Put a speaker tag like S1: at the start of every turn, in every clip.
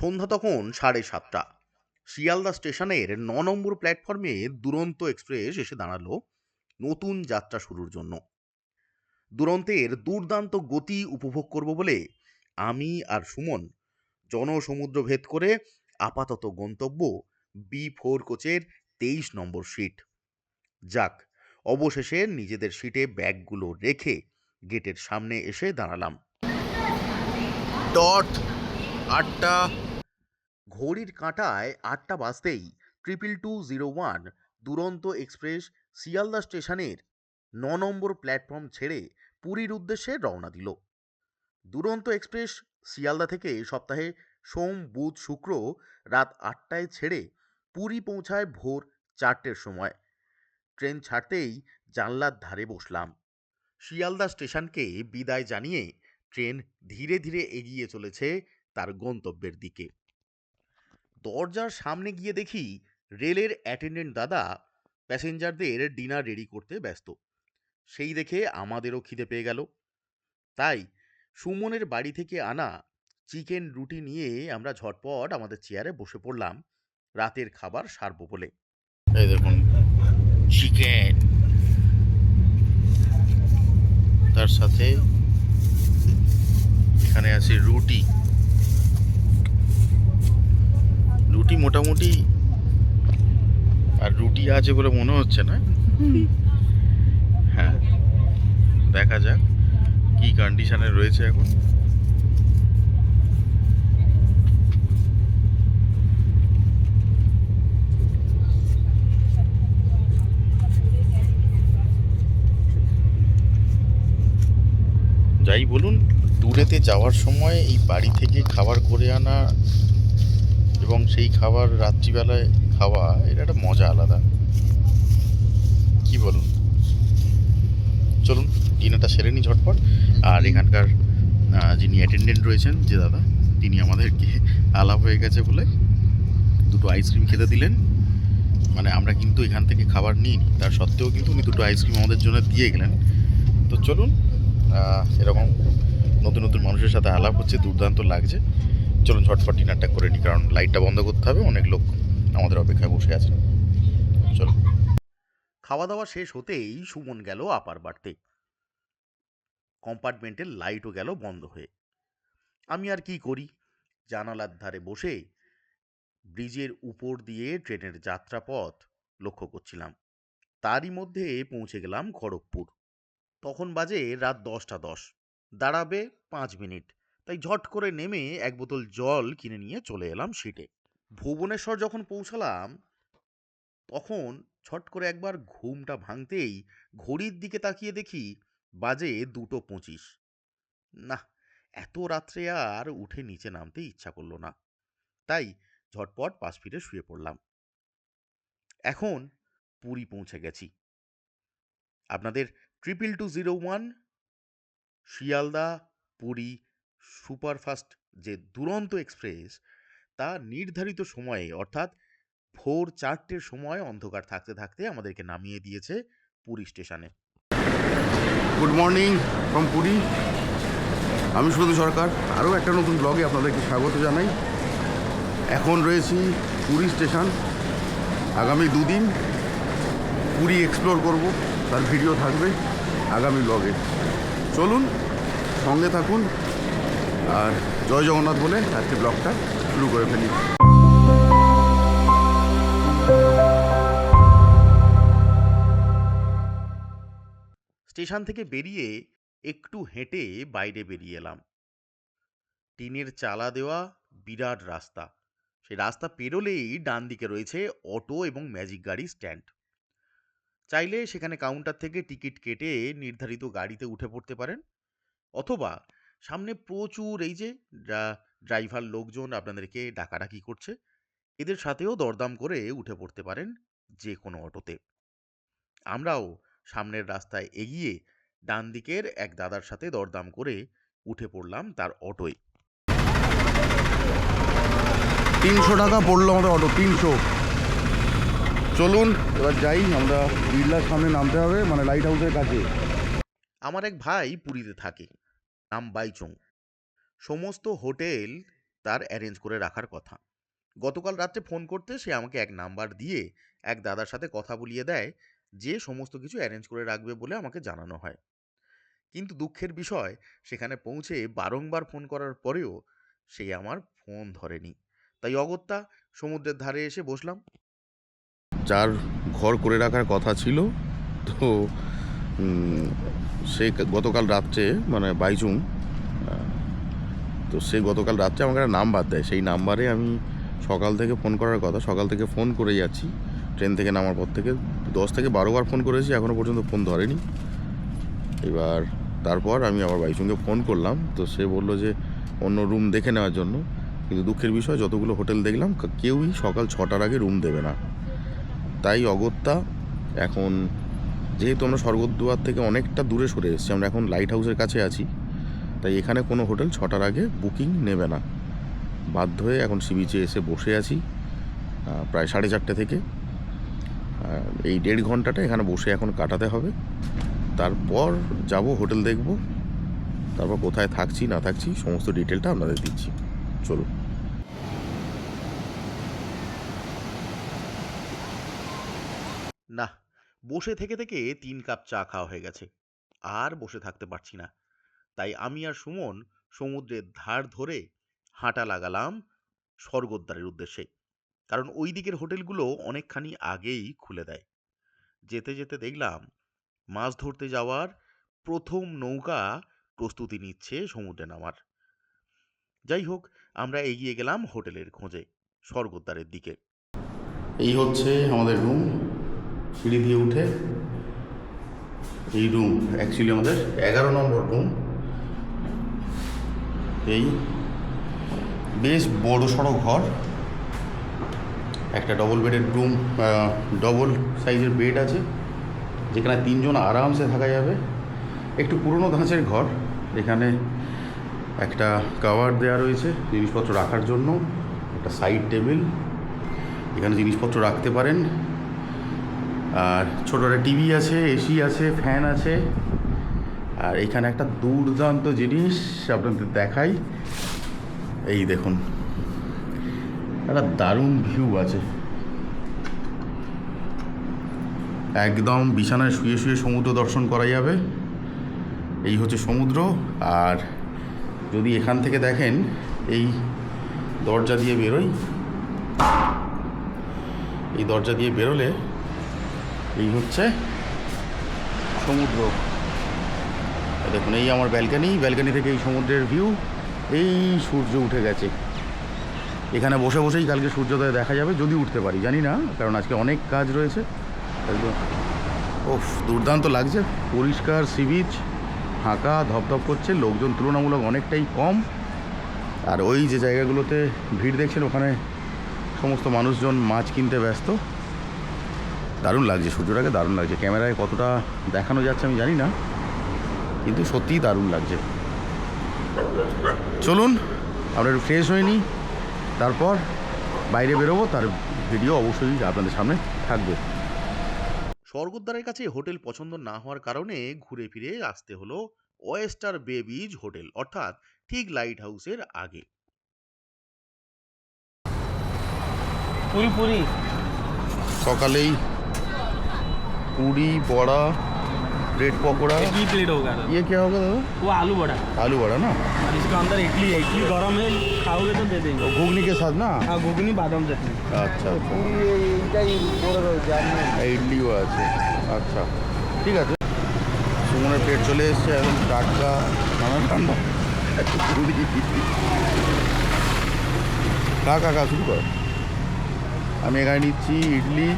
S1: সন্ধ্যা তখন সাড়ে সাতটা। শিয়ালদা স্টেশনের ন নম্বর প্ল্যাটফর্মে দুরন্ত এক্সপ্রেস এসে দাঁড়াল নতুন যাত্রা শুরুর জন্য। দুরন্তের দুর্দান্ত গতি উপভোগ করব বলে আমি আর সুমন জনসমুদ্র ভেদ করে আপাতত গন্তব্য বি ফোর কোচের তেইশ নম্বর সিট। যাক, অবশেষে নিজেদের সিটে ব্যাগগুলো রেখে গেটের সামনে এসে দাঁড়ালাম। ডট আটটা ঘড়ির কাঁটায় আটটা বাজতেই triple two zero one Duronto express Sealdah স্টেশনের ন নম্বর প্ল্যাটফর্ম ছেড়ে পুরীর উদ্দেশ্যে রওনা দিল। দুরন্ত এক্সপ্রেস শিয়ালদা থেকে সপ্তাহে সোম, বুধ, শুক্র রাত আটটায় ছেড়ে পুরী পৌঁছায় ভোর চারটের সময়। ট্রেন ছাড়তেই জানলার ধারে বসলাম। শিয়ালদা স্টেশনকে বিদায় জানিয়ে ট্রেন ধীরে ধীরে এগিয়ে চলেছে তার গন্তব্যের দিকে। দরজার সামনে গিয়ে দেখি রেলের অ্যাটেন্ডেন্ট দাদা প্যাসেঞ্জারদের ডিনার রেডি করতে ব্যস্ত। সেই দেখে আমাদেরও খিদে পেয়ে গেল। তাই সুমনের বাড়ি থেকে আনা চিকেন রুটি নিয়ে আমরা ঝটপট আমাদের চেয়ারে বসে পড়লাম রাতের খাবার সারবো বলে। দেখুন, চিকেন। তার সাথে এখানে আছে রুটি। রুটি মোটামুটি আর রুটি আছে বলে মনে হচ্ছে না? হ্যাঁ দেখা যাক কি কন্ডিশনে রয়েছে এখন। যাই বলুন, দূরেতে যাওয়ার সময় এই বাড়ি থেকে খাবার করে আনা এবং সেই খাবার রাত্রিবেলায় খাওয়া, এটা একটা মজা আলাদা। কি বলুন? চলুন, ডিনারটা সেরে নিই ঝটপট। আর এখানকার যিনি অ্যাটেন্ডেন্ট রয়েছেন, যে দাদা, তিনি আমাদেরকে আলাপ হয়ে গেছে বলে দুটো আইসক্রিম খেতে দিলেন। মানে আমরা কিন্তু এখান থেকে খাবার নিই তার সত্ত্বেও কিন্তু উনি দুটো আইসক্রিম আমাদের জন্য দিয়ে গেলেন। তো চলুন এরকম নতুন নতুন মানুষের সাথে আলাপ হচ্ছে, দুর্দান্ত লাগছে। চলুন ঝটপট ডিনারটা করে নিই, কারণ লাইটটা বন্ধ করতে হবে, অনেক লোক আমাদের অপেক্ষায় বসে আছে চলো খাওয়া দাওয়া শেষ হতেই সুমন গেল আপার বাড়তে। কম্পার্টমেন্টের লাইটও গেল বন্ধ হয়ে। আমি আর কি করি? জানালার ধারে বসে ব্রিজের উপর দিয়ে ট্রেনের যাত্রাপথ লক্ষ্য করছিলাম। তারই মধ্যে পৌঁছে গেলাম খড়গপুর। তখন বাজে রাত দশটা দশ। দাঁড়াবে পাঁচ মিনিট। তাই ঝট করে নেমে এক বোতল জল কিনে নিয়ে চলে এলাম সিটে। ভুবনেশ্বর যখন পৌঁছালাম, তখন ছট করে একবার ঘুমটা ভাঙতেই ঘড়ির দিকে তাকিয়ে দেখি বাজে দুটো পঁচিশ। না এত রাত্রে আর উঠে নিচে নামতে ইচ্ছা করল না। তাই ঝটপট পাশ ফিরে শুয়ে পড়লাম। এখন পুরী পৌঁছে গেছি। আপনাদের triple two zero one Sealdah, Puri superfast যে দুরন্ত এক্সপ্রেস, তা নির্ধারিত সময়ে, অর্থাৎ ভোর চারটের সময় অন্ধকার থাকতে থাকতে আমাদেরকে নামিয়ে দিয়েছে পুরী স্টেশনে।
S2: গুড মর্নিং ফ্রম পুরী আমি সুরজ সরকার। আরও একটা নতুন ব্লগে আপনাদেরকে স্বাগত জানাই। এখন রয়েছি পুরী স্টেশন। আগামী দুদিন পুরী এক্সপ্লোর করব। তার ভিডিও থাকবে আগামী ব্লগে চলুন, সঙ্গে থাকুন। আর জয় জগন্নাথ বলে আজকে ব্লগটা শুরু করে ফেলি।
S1: স্টেশন থেকে বেরিয়ে একটু হেঁটে বাইরে বেরিয়ে এলাম। টিনের চালা দেওয়া বিরাট রাস্তা। সেই রাস্তা পেরোলেই ডান দিকে রয়েছে অটো এবং ম্যাজিক গাড়ি স্ট্যান্ড। চাইলে সেখানে কাউন্টার থেকে টিকিট কেটে নির্ধারিত গাড়িতে উঠে পড়তে পারেন, অথবা সামনে প্রচুর এই যে ড্রাইভার লোকজন আপনাদেরকে ডাকাডাকি করছে। এদের সাথেও দরদাম করে উঠে পড়তে পারেন যে কোনো অটোতে। আমরাও সামনের রাস্তায় এগিয়ে ডান দিকের এক দাদার সাথে দরদাম করে উঠে পড়লাম তার অটোয়।
S2: তিনশো টাকা পড়ল আমাদের অটো তিনশো। চলুন এবার যাই আমরা বিড়লার সামনে নামতে হবে মানে লাইট হাউসের কাছে।
S1: আমার এক ভাই পুরীতে থাকে। নাম বাইচং সমস্ত হোটেল তার অ্যারেঞ্জ করে রাখার কথা। গতকাল রাত্রে ফোন করতে সে আমাকে এক নাম্বার দিয়ে এক দাদার সাথে কথা বলিয়ে দেয় যে সমস্ত কিছু অ্যারেঞ্জ করে রাখবে বলে আমাকে জানানো হয়। কিন্তু দুঃখের বিষয়, সেখানে পৌঁছে বারংবার ফোন করার পরেও সে আমার ফোন ধরেনি। তাই অগত্যা সমুদ্রের ধারে এসে বসলাম।
S2: যার ঘর করে রাখার কথা ছিল, তো সে গতকাল রাত্রে মানে আহ, তো সে গতকাল রাত্রে আমাকে একটা নাম্বার দেয়। সেই নাম্বারে আমি সকাল থেকে ফোন করার কথা সকাল থেকে ফোন করে যাচ্ছি। ট্রেন থেকে নামার পর থেকে দশ থেকে বারোবার ফোন করেছি এখনও পর্যন্ত ফোন ধরেনি। এবার তারপর আমি আবার বাইচুংকে ফোন করলাম তো সে বলল যে অন্য রুম দেখে নেওয়ার জন্য। কিন্তু দুঃখের বিষয় যতগুলো হোটেল দেখলাম কেউই সকাল ছটার আগে রুম দেবে না। তাই অগত্যা এখন যেহেতু আমরা স্বর্গদ্বার থেকে অনেকটা দূরে সরে এসেছি, আমরা এখন লাইট হাউসের কাছে আছি। তাই এখানে কোনো হোটেল ছটার আগে বুকিং নেবে না। বাধ্য হয়ে এখন সি বিচে এসে বসে আছি প্রায় সাড়ে চারটে থেকে। এই দেড় ঘন্টাটা এখানে বসে এখন কাটাতে হবে। তারপর যাব হোটেল দেখব, তারপর কোথায় থাকছি না থাকছি, সমস্ত ডিটেলটা আপনাদের দিচ্ছি। চলুন
S1: না বসে থেকে থেকে তিন কাপ চা খাওয়া হয়ে গেছে। আর বসে থাকতে পারছি না। তাই আমি আর সুমন সমুদ্রের ধার ধরে হাঁটা লাগালাম স্বর্গদ্বারের উদ্দেশ্যে। কারণ ওই দিকের হোটেলগুলো অনেকখানি আগেই খুলে দেয়। যেতে যেতে দেখলাম মাছ ধরতে যাওয়ার প্রথম নৌকা প্রস্তুতি নিচ্ছে সমুদ্রে নামার। যাই হোক, আমরা এগিয়ে গেলাম হোটেলের খোঁজে, স্বর্গদ্বারের দিকে।
S2: এই হচ্ছে আমাদের রুম সিঁড়ি দিয়ে উঠে এই রুম অ্যাকচুয়ালি আমাদের এগারো নম্বর রুম এই বেশ বড় সড়ো ঘর। একটা ডবল বেডের রুম ডবল সাইজের বেড আছে, যেখানে তিনজন আরামসে থাকা যাবে। একটু পুরনো ধাঁচের ঘর, এখানে একটা কাভার দেওয়া রয়েছে, জিনিসপত্র রাখার জন্য, একটা সাইড টেবিল এখানে জিনিসপত্র রাখতে পারেন। আর ছোটো একটা টিভি আছে এসি আছে ফ্যান আছে। আর এখানে একটা দুর্দান্ত জিনিস আপনাদের দেখাই। এই দেখুন, একটা দারুণ ভিউ আছে। একদম বিছানায় শুয়ে শুয়ে সমুদ্র দর্শন করা যাবে। এই হচ্ছে সমুদ্র। আর যদি এখান থেকে দেখেন, এই দরজা দিয়ে বেরোই। এই দরজা দিয়ে বেরোলে এই হচ্ছে সমুদ্র। দেখুন, এই আমার ব্যালকানি ব্যালকানি থেকে এই সমুদ্রের ভিউ এই সূর্য উঠে গেছে। এখানে বসে বসেই কালকে সূর্যোদয় দেখা যাবে, যদি উঠতে পারি, জানি না, কারণ আজকে অনেক কাজ রয়েছে। ওফ, দুর্দান্ত লাগছে, পরিষ্কার সি বিচ ফাঁকা ধপধপ করছে, লোকজন তুলনামূলক অনেকটাই কম। আর ওই যে জায়গাগুলোতে ভিড় দেখছেন, ওখানে সমস্ত মানুষজন মাছ কিনতে ব্যস্ত। দারুণ লাগছে সূর্যটাকে দারুণ লাগছে। ক্যামেরায় কতটা দেখানো যাচ্ছে আমি জানি না কিন্তু সত্যিই দারুণ লাগছে। চলুন আমরা একটু ফ্রেশ হয়ে নিই তারপর বাইরে বেরোবো তার ভিডিও অবশ্যই আপনাদের সামনে থাকবে।
S1: স্বর্গদ্বারের কাছে হোটেল পছন্দ না হওয়ার কারণে ঘুরে ফিরে আসতে হলো ওয়েস্টার বে বিচ হোটেল অর্থাৎ ঠিক লাইট হাউসের আগে।
S3: পুরি পুরি।
S2: সকালেই পুরি বড়া ब्रेड पकौड़ा
S3: इडली प्लेट होगा दादा
S2: ये क्या होगा दादा
S3: वो आलू बड़ा
S2: आलू बड़ा ना
S3: और इसका अंदर इडली है इडली गरम है खाओगे तो दे देंगे
S2: ঘুগনি के साथ ना
S3: हाँ घुगनी बादाम चटनी
S2: আচ্ছা এই ইডলিও আছে আচ্ছা ঠিক আছে সুমনের প্লেট চলে এসছে এখন টাটকা নানান ঠান্ডা একটু পুরি খা খা খা শুরু কর আমি এখানে নিচ্ছি ইডলি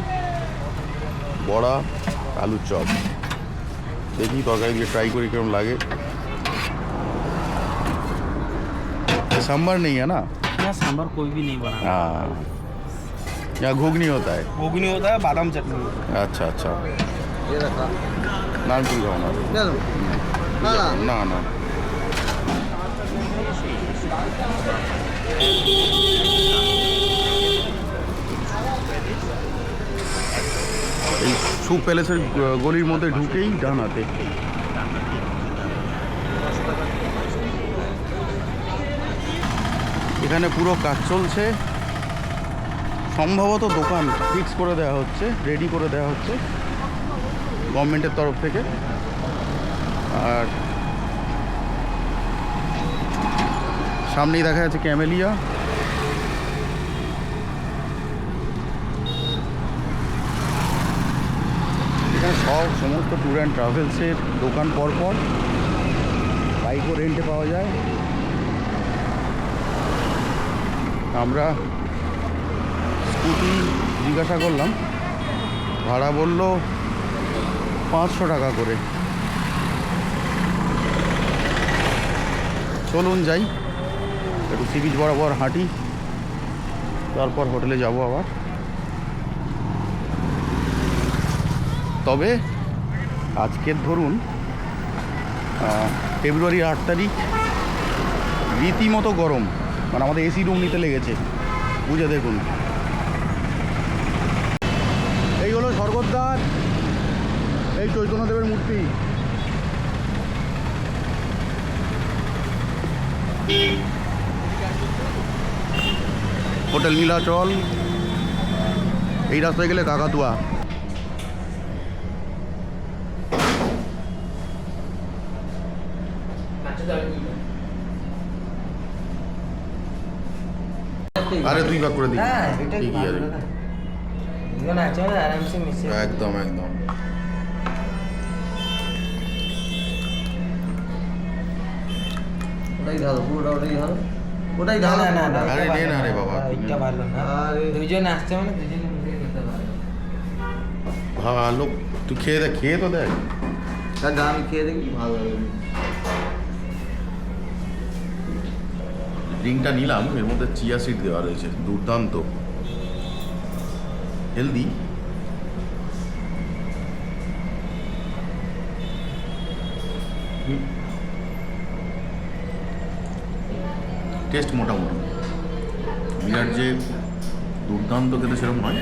S2: বড়া আলুর চপ দেখি তরকারি দিয়ে ট্রাই করি কেমন লাগে सांभर नहीं है ना
S3: यहाँ सांभर कोई भी नहीं बना
S2: हाँ यहाँ घुगनी होता है
S3: घुगनी होता है बादाम चटनी होता
S2: আচ্ছা আচ্ছা নান পুরি খাবো না না না এই সুপ প্যালেসের গলির মধ্যে ঢুকেই ডানাতে এখানে পুরো কাজ চলছে। সম্ভবত দোকান ফিক্স করে দেওয়া হচ্ছে রেডি করে দেওয়া হচ্ছে গভর্নমেন্টের তরফ থেকে। আর সামনেই দেখা যাচ্ছে ক্যামেলিয়া এখানে সব সমস্ত ট্যুর অ্যান্ড ট্রাভেলসের দোকান পরপর বাইকও রেন্টে পাওয়া যায়। আমরা স্কুটি জিজ্ঞাসা করলাম, ভাড়া বলল পাঁচশো টাকা করে। চলুন যাই, একটু সি বিচ বরাবর হাঁটি, তারপর হোটেলে যাব আবার। তবে আজকের ধরুন আহ, ফেব্রুয়ারি আট তারিখ রীতিমতো গরম। মানে আমাদের এসি রুম নিতে লেগেছে। বুঝে দেখুন। এই হলো স্বর্গদ্বার। এই চৈতন্যদেবের মূর্তি। হোটেল নীলাচল। এই রাস্তায় গেলে কাকাতুয়া। আরে দুই ভাগ করে দিই
S4: হ্যাঁ এটা
S2: ঠিকই একদম একদম।
S5: ওটাই ধরো পুরোটা ওটাই ধরো ওটাই ধরো
S4: না না
S2: আরে নে না
S4: ভালো
S2: রে বাবা,
S4: এটা
S2: নে।
S4: ভালো না।
S5: আরে।
S4: দুজন আসছে মানে পারবে
S2: ভালো তুই খেয়ে দেখ খেয়ে তো দেখ।
S5: দাম খেয়ে দেখি ভালো লাগবে
S2: ড্রিঙ্কটা নিলাম, এর মধ্যে চিয়া সিড দেওয়া রয়েছে, দুর্দান্ত। হেলদি টেস্ট মোটামুটি। বিরাট যে দুর্দান্ত খেতে সেরকম নয়,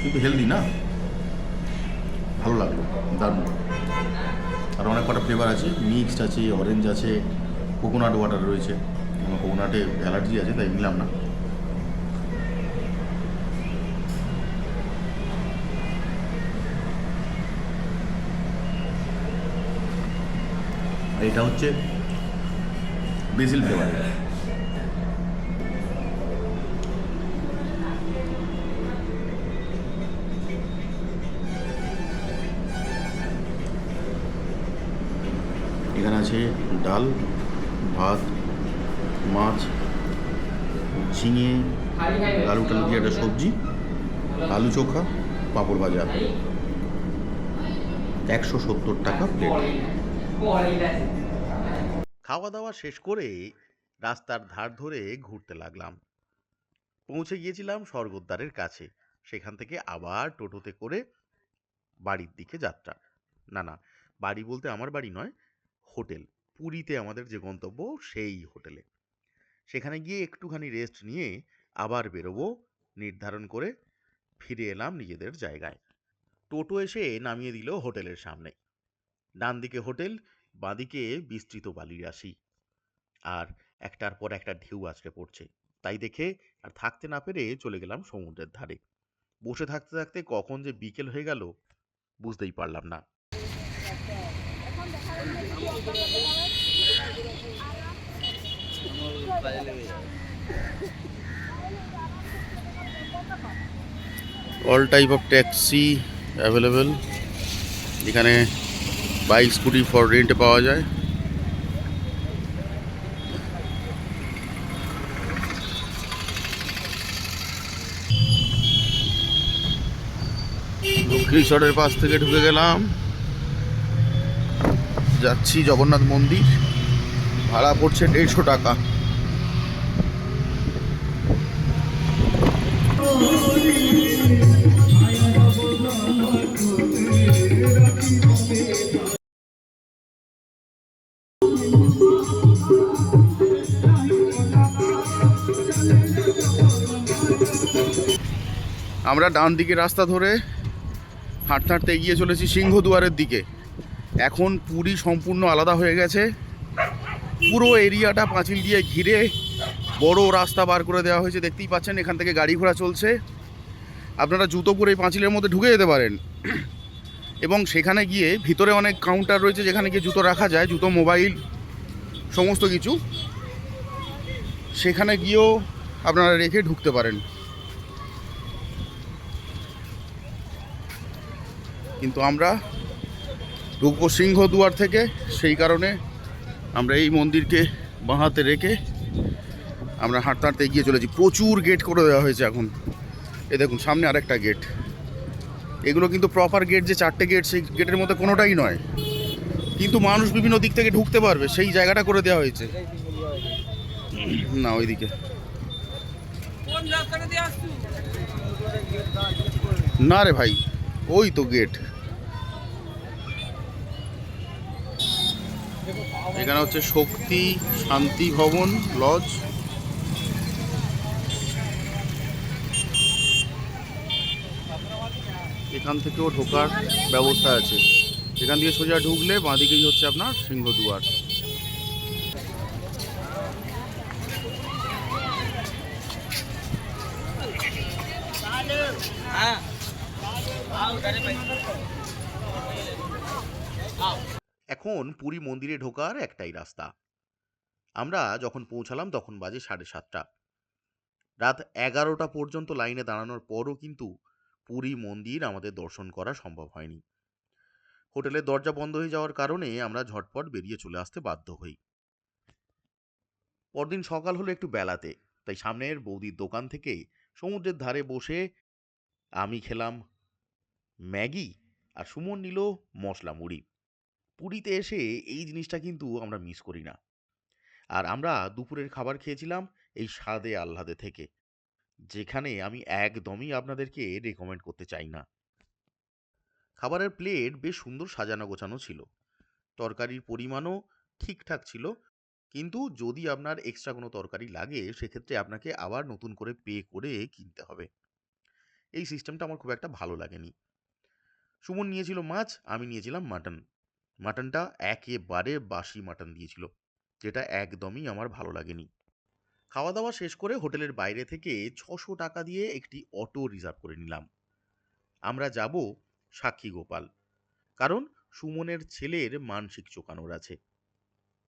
S2: কিন্তু হেলদি না? ভালো লাগল, দারুণ। আর অনেক কটা ফ্লেভার আছে মিক্সড আছে অরেঞ্জ আছে কোকোনাট ওয়াটার রয়েছে। আমার কোকোনাটে অ্যালার্জি আছে, তাই নিলাম না। এটা হচ্ছে বেসিল ফ্লেভার এখানে আছে ডাল ভাত মাছ ঝিঙে আলু টালু দিয়ে একটা সবজি আলু চোখা পাঁপড় ভাজা। একশো সত্তর টাকা প্লেট
S1: খাওয়া দাওয়া শেষ করে রাস্তার ধার ধরে ঘুরতে লাগলাম। পৌঁছে গিয়েছিলাম স্বর্গদ্বারের কাছে। সেখান থেকে আবার টোটোতে করে বাড়ির দিকে যাত্রা। না না বাড়ি বলতে আমার বাড়ি নয় হোটেল। পুরীতে আমাদের যে গন্তব্য, সেই হোটেলে। সেখানে গিয়ে একটুখানি রেস্ট নিয়ে আবার বেরোবো, নির্ধারণ করে ফিরে এলাম নিজেদের জায়গায়। টোটো এসে নামিয়ে দিল হোটেলের সামনে। ডান দিকে হোটেল, বাঁদিকে বিস্তৃত বালির রাশি আর একটার পর একটা ঢেউ আছড়ে পড়ছে। তাই দেখে আর থাকতে না পেরে চলে গেলাম সমুদ্রের ধারে। বসে থাকতে থাকতে কখন যে বিকেল হয়ে গেল, বুঝতেই পারলাম না।
S2: All type of taxi available এখানে বাইক স্কুটি ফর রেন্টে পাওয়া যায়। দক্ষিণেশ্বরের পাশ থেকে ঢুকে গেলাম। যাচ্ছি জগন্নাথ মন্দির। ভাড়া পড়ছে দেড়শো টাকা। আমরা ডান দিকে রাস্তা ধরে হাঁটতে হাঁটতে এগিয়ে চলেছি সিংহদুয়ারের দিকে। এখন পুরী সম্পূর্ণ আলাদা হয়ে গেছে। পুরো এরিয়াটা পাঁচিল দিয়ে ঘিরে বড় রাস্তা বার করে দেওয়া হয়েছে। দেখতেই পাচ্ছেন, এখান থেকে গাড়ি ঘোড়া চলছে। আপনারা জুতো পরে এই পাঁচিলের মধ্যে ঢুকে যেতে পারেন। এবং সেখানে গিয়ে ভিতরে অনেক কাউন্টার রয়েছে, যেখানে গিয়ে জুতো রাখা যায়, জুতো মোবাইল সমস্ত কিছু। সেখানে গিয়েও আপনারা রেখে ঢুকতে পারেন। কিন্তু আমরা ঢুকবো সিংহ দুয়ার থেকে, সেই কারণে আমরা এই মন্দিরকে বাঁহাতে রেখে আমরা হাঁটতে হাঁটতে এগিয়ে চলেছি। প্রচুর গেট করে দেওয়া হয়েছে এখন। এ দেখুন, সামনে আরেকটা গেট এগুলো কিন্তু প্রপার গেট যে চারটে গেট সেই গেটের মধ্যে কোনোটাই নয়। কিন্তু মানুষ বিভিন্ন দিক থেকে ঢুকতে পারবে, সেই জায়গাটা করে দেওয়া হয়েছে। না, ওইদিকে। না রে ভাই, ওই তো গেট এখানে হচ্ছে শক্তি শান্তি ভবন লজ। এখান থেকেও ঢোকার ব্যবস্থা আছে। এখান থেকে সোজা ঢুকলে বাঁদিকেই হচ্ছে আপনার সিংহদুয়ার।
S1: এখন পুরী মন্দিরে ঢোকার একটাই রাস্তা। আমরা যখন পৌঁছালাম তখন বাজে সাড়ে সাতটা। রাত এগারোটা পর্যন্ত লাইনে দাঁড়ানোর পরও কিন্তু পুরী মন্দির আমাদের দর্শন করা সম্ভব হয়নি। হোটেলের দরজা বন্ধ হয়ে যাওয়ার কারণে আমরা ঝটপট বেরিয়ে চলে আসতে বাধ্য হই। পরদিন সকাল হলো একটু বেলাতে, তাই সামনের বৌদির দোকান থেকে সমুদ্রের ধারে বসে আমি খেলাম ম্যাগি আর সুমন নিল মশলা মুড়ি। পুরীতে এসে এই জিনিসটা কিন্তু আমরা মিস করি না। আর আমরা দুপুরের খাবার খেয়েছিলাম এই স্বাদে আহ্লাদে থেকে, যেখানে আমি একদমই আপনাদেরকে রেকমেন্ড করতে চাই না। খাবারের প্লেট বেশ সুন্দর সাজানো গোছানো ছিল। তরকারির পরিমাণও ঠিকঠাক ছিল, কিন্তু যদি আপনার এক্সট্রা কোনো তরকারি লাগে, সেক্ষেত্রে আপনাকে আবার নতুন করে পে করে কিনতে হবে। এই সিস্টেমটা আমার খুব একটা ভালো লাগেনি। সুমন নিয়েছিল মাছ, আমি নিয়েছিলাম মাটন মাটনটা একেবারে বাসি মাটন দিয়েছিল, যেটা একদমই আমার ভালো লাগেনি। খাওয়া দাওয়া শেষ করে হোটেলের বাইরে থেকে ছশো টাকা দিয়ে একটি অটো রিজার্ভ করে নিলাম। আমরা যাব সাক্ষী গোপাল, কারণ সুমনের ছেলের মানসিক চোকানোর আছে।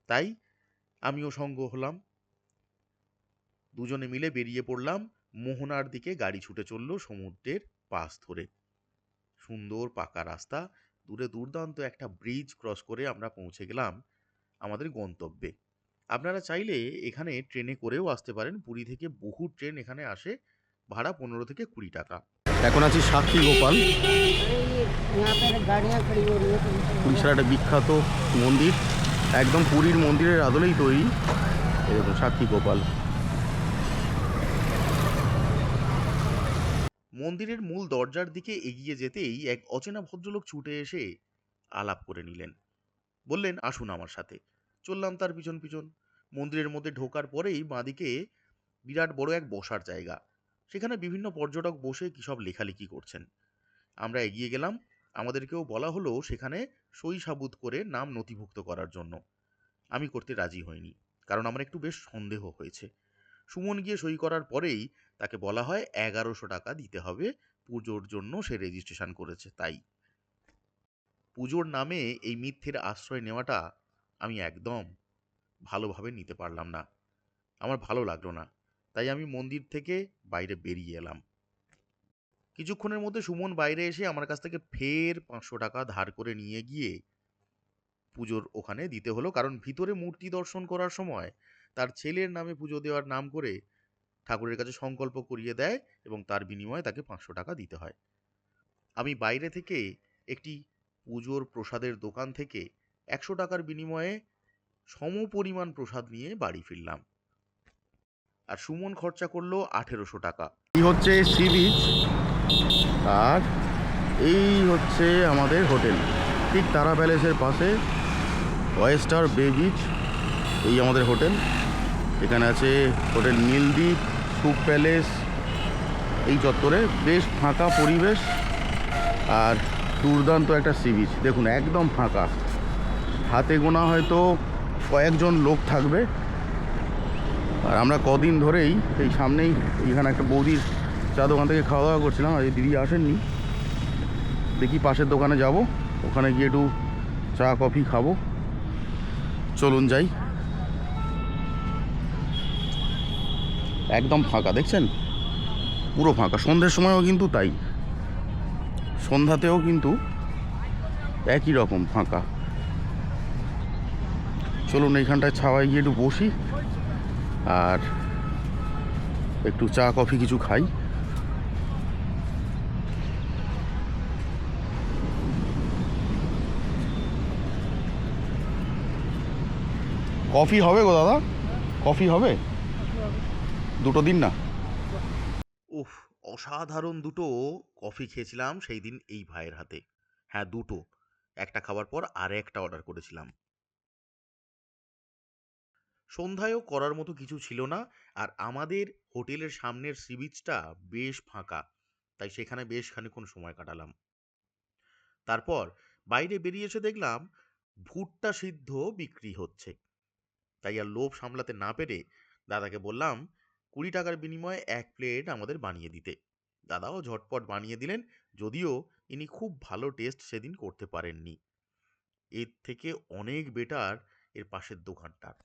S1: তাই আমিও সঙ্গ হলাম। দুজনে মিলে বেরিয়ে পড়লাম মোহনার দিকে গাড়ি ছুটে চলল সমুদ্রের পাশ ধরে। সুন্দর পাকা রাস্তা দূরে দুর্দান্ত একটা ব্রিজ ক্রস করে আমরা পৌঁছে গেলাম আমাদের গন্তব্যে। আপনারা চাইলে এখানে ট্রেনে করেও আসতে পারেন। পুরী থেকে বহু ট্রেন এখানে আসে, ভাড়া পনেরো থেকে কুড়ি টাকা।
S2: এখন আছি সাক্ষী গোপাল। উড়িষ্যার একটা বিখ্যাত মন্দির। একদম পুরীর মন্দিরের আদলেই তৈরি। এরকম সাক্ষী গোপাল।
S1: মন্দিরের মূল দরজার দিকে এগিয়ে যেতেই এক অচেনা ভদ্রলোক ছুটে এসে আলাপ করে নিলেন। বললেন, আসুন আমার সাথে। চললাম তার পিছন পিছন। মন্দিরের মধ্যে ঢোকার পরেই বাঁদিকে বিরাট বড় এক বসার জায়গা। সেখানে বিভিন্ন পর্যটক বসে কী সব লেখালেখি করছেন। আমরা এগিয়ে গেলাম। আমাদেরকেও বলা হলো, সেখানে সই সাবুত করে নাম নথিভুক্ত করার জন্য। আমি করতে রাজি হইনি, কারণ আমার একটু বেশ সন্দেহ হয়েছে। সুমন গিয়ে সই করার পরেই তাকে বলা হয় এগারোশো টাকা দিতে হবে পুজোর জন্য সে রেজিস্ট্রেশন করেছে, তাই। পুজোর নামে এই মিথ্যের আশ্রয় নেওয়াটা আমি একদম ভালোভাবে নিতে পারলাম না। আমার ভালো লাগল না, তাই আমি মন্দির থেকে বাইরে বেরিয়ে এলাম। কিছুক্ষণের মধ্যে সুমন বাইরে এসে আমার কাছ থেকে ফের পাঁচশো টাকা ধার করে নিয়ে গিয়ে পুজোর ওখানে দিতে হলো, কারণ ভিতরে মূর্তি দর্শন করার সময় তার ছেলের নামে পুজো দেওয়ার নাম করে ঠাকুরের কাছে সংকল্প করিয়ে দেয় এবং তার বিনিময়ে তাকে পাঁচশো টাকা দিতে হয়। আমি বাইরে থেকে একটি পুজোর প্রসাদের দোকান থেকে একশো টাকার বিনিময়ে সম পরিমাণ প্রসাদ নিয়ে বাড়ি ফিরলাম। আর সুমন খরচা করল আঠেরোশো টাকা।
S2: এই হচ্ছে সি বিচ। আর এই হচ্ছে আমাদের হোটেল। ঠিক তারা প্যালেসের পাশে ওয়েস্টার বে বিচ, এই আমাদের হোটেল। এখানে আছে হোটেল নীলদ্বীপ সুপ প্যালেস, এই চত্বরে বেশ ফাঁকা পরিবেশ আর দুর্দান্ত একটা সি বিচ দেখুন, একদম ফাঁকা। হাতে গোনা হয়তো কয়েকজন লোক থাকবে। আর আমরা কদিন ধরেই এই সামনেই এইখানে একটা বৌদির চা দোকান থেকে খাওয়া দাওয়া করছিলাম, আর এই দিদি আসেননি। দেখি পাশের দোকানে যাব, ওখানে গিয়ে একটু চা, কফি খাব। চলুন যাই। একদম ফাঁকা, দেখছেন? পুরো ফাঁকা। সন্ধ্যের সময়ও কিন্তু তাই। সন্ধ্যাতেও কিন্তু একই রকম ফাঁকা। চলুন এইখানটায় ছাওয়ায় গিয়ে একটু বসি আর একটু চা, কফি কিছু খাই। কফি হবে গো দাদা? কফি হবে? দুটো দিন না?
S1: উফ, অসাধারণ দুটো কফি খেয়েছিলাম সেই দিন এই ভাইয়ের হাতে। হ্যাঁ দুটো। একটা খাবার পর আর একটা অর্ডার করেছিলাম। সন্ধ্যায়ও করার মতো কিছু ছিল না আর আমাদের হোটেলের সামনের সি বিচটা বেশ ফাঁকা, তাই সেখানে বেশ খানিক্ষণ সময় কাটালাম। তারপর বাইরে বেরিয়ে এসে দেখলাম ভুট্টা সিদ্ধ বিক্রি হচ্ছে। তাই আর লোভ সামলাতে না পেরে দাদাকে বললাম কুড়ি টাকার বিনিময়ে এক প্লেট আমাদের বানিয়ে দিতে। দাদাও ঝটপট বানিয়ে দিলেন, যদিও ইনি খুব ভালো টেস্ট সেদিন করতে পারেননি। এর থেকে অনেক বেটার এর পাশের দোকানটার।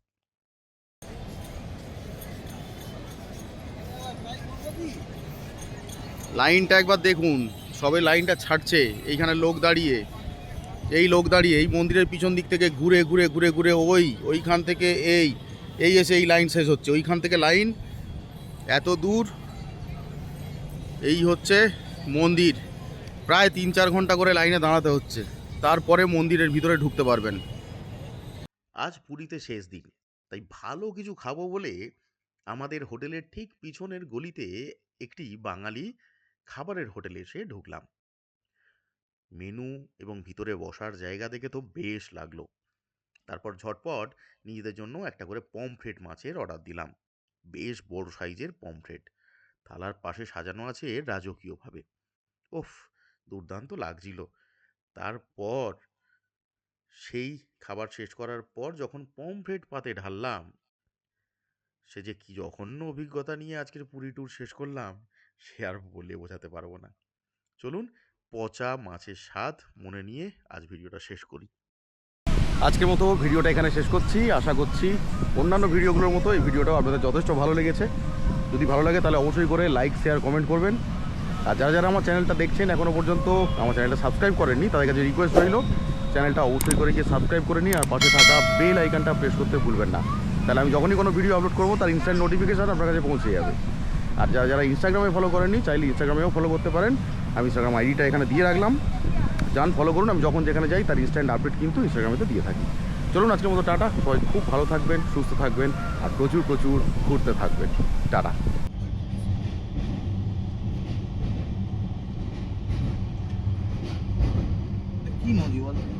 S2: লাইনটা একবার দেখুন, সবে লাইনটা ছাড়ছে, এইখানে লোক দাঁড়িয়ে। এই লোক দাঁড়িয়ে, এই মন্দিরের পিছন দিক থেকে ঘুরে ঘুরে ঘুরে ঘুরে, ওই, ওইখান থেকে এই এই এসে এই লাইন শেষ হচ্ছে, ওইখান থেকে লাইন এত দূর? এই হচ্ছে মন্দির। প্রায় তিন চার ঘণ্টা করে লাইনে দাঁড়াতে হচ্ছে। তারপরে মন্দিরের ভিতরে ঢুকতে পারবেন।
S1: আজ পুরীতে শেষ দিন। তাই ভালো কিছু খাব বলে আমাদের হোটেলের ঠিক পিছনের গলিতে একটি বাঙালি খাবারের হোটেলে এসে ঢুকলাম। মেনু এবং ভিতরে বসার জায়গা দেখে তো বেশ লাগল। তারপর ঝটপট নিজেদের জন্য একটা করে পমফ্রেট মাছের অর্ডার দিলাম। বেশ বড় সাইজের পমফ্রেট। থালার পাশে সাজানো আছে রাজকীয়ভাবে। ওফ, দুর্দান্ত লাগছিল। তারপর, সেই খাবার শেষ করার পর যখন পমফ্রেট পাতে ঢাললাম, সে যে কি জঘন্য অভিজ্ঞতা নিয়ে আজকের পুরী ট্যুর শেষ করলাম, সে আর বলে বোঝাতে পারব না। চলুন পচা মাছের স্বাদ মনে নিয়ে আজ ভিডিওটা শেষ করি।
S2: আজকের মতো ভিডিওটা এখানে শেষ করছি। আশা করছি অন্যান্য ভিডিওগুলোর মতো এই ভিডিওটাও আপনাদের যথেষ্ট ভালো লেগেছে। যদি ভালো লাগে তাহলে অবশ্যই করে লাইক শেয়ার কমেন্ট করবেন। আর যারা যারা আমার চ্যানেলটা দেখছেন এখনও পর্যন্ত আমার চ্যানেলটা সাবস্ক্রাইব করেননি, তাদের কাছে রিকোয়েস্ট রইল, চ্যানেলটা অবশ্যই করে গিয়ে সাবস্ক্রাইব করে নিন আর পাশে থাকা বেল আইকনটা প্রেস করতে ভুলবেন না। তাহলে আমি যখনই কোনো ভিডিও আপলোড করব তার ইনস্ট্যান্ট নোটিফিকেশান আপনার কাছে পৌঁছে যাবে। আর যারা যারা ইনস্টাগ্রামে ফলো করেননি, চাইলে ইনস্টাগ্রামেও ফলো করতে পারেন। আমি ইনস্টাগ্রাম আইডিটা এখানে দিয়ে রাখলাম। যান ফলো করুন। আমি যখন যেখানে যাই, তার ইনস্ট্যান্ট আপডেট কিন্তু ইনস্টাগ্রামেতে দিয়ে থাকি। চলুন আজকের মতো, টাটা। সবাই খুব ভালো থাকবেন, সুস্থ থাকবেন আর প্রচুর প্রচুর ঘুরতে থাকবেন। টাটা।
S5: কি নদী বলো?